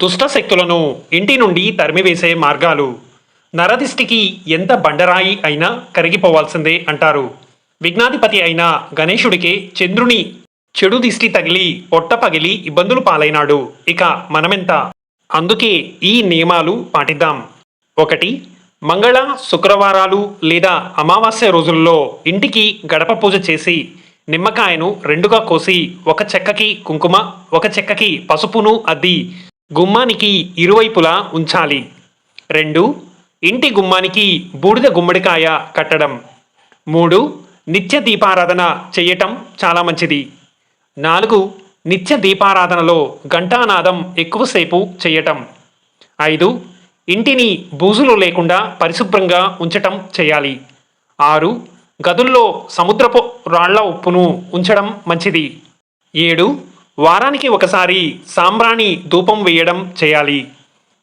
దుష్ట శక్తులను ఇంటి నుండి తరిమివేసే మార్గాలు. నరదిష్టికి ఎంత బండరాయి అయినా కరిగిపోవాల్సిందే అంటారు. విఘ్నాధిపతి అయిన గణేశుడికి చంద్రుని చెడు దిష్టి తగిలి పొట్ట పగిలి ఇబ్బందులు పాలైనాడు. ఇక మనమెంత? అందుకే ఈ నియమాలు పాటిద్దాం. ఒకటి మంగళ శుక్రవారాలు లేదా అమావాస్య రోజుల్లో ఇంటికి గడప పూజ చేసి నిమ్మకాయను రెండుగా కోసి ఒక చెక్కకి కుంకుమ ఒక చెక్కకి పసుపును అద్ది గుమ్మానికి ఇరువైపులా ఉంచాలి. రెండు ఇంటి గుమ్మానికి బూడిద గుమ్మడికాయ కట్టడం. మూడు నిత్య దీపారాధన చేయటం చాలా మంచిది. నాలుగు నిత్య దీపారాధనలో ఘంటానాదం ఎక్కువసేపు చేయటం. ఐదు ఇంటిని బూజులు లేకుండా పరిశుభ్రంగా ఉంచటం చేయాలి. ఆరు గదుల్లో సముద్రపు రాళ్ళ ఉప్పును ఉంచడం మంచిది. ఏడు వారానికి ఒకసారి సాంబ్రాణి ధూపం వేయడం చేయాలి.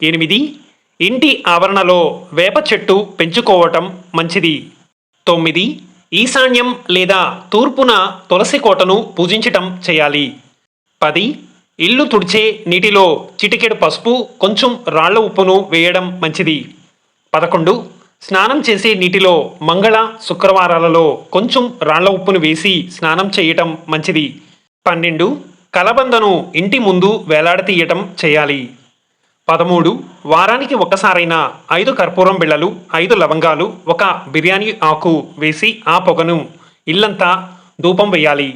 ఎనిమిది ఇంటి ఆవరణలో వేప చెట్టు పెంచుకోవటం మంచిది. తొమ్మిది ఈశాన్యం లేదా తూర్పున తులసి కోటను పూజించటం చేయాలి. పది ఇల్లు తుడిచే నీటిలో చిటికెడు పసుపు కొంచెం రాళ్ళ ఉప్పును వేయడం మంచిది. పదకొండు స్నానం చేసే నీటిలో మంగళ శుక్రవారాలలో కొంచెం రాళ్ళ ఉప్పును వేసి స్నానం చేయటం మంచిది. పన్నెండు కలబందను ఇంటి ముందు వేలాడతీయటం చేయాలి. పదమూడు వారానికి ఒక్కసారైనా ఐదు కర్పూరం బిళ్ళలు ఐదు లవంగాలు ఒక బిర్యానీ ఆకు వేసి ఆ పొగను ఇల్లంతా ధూపం వేయాలి.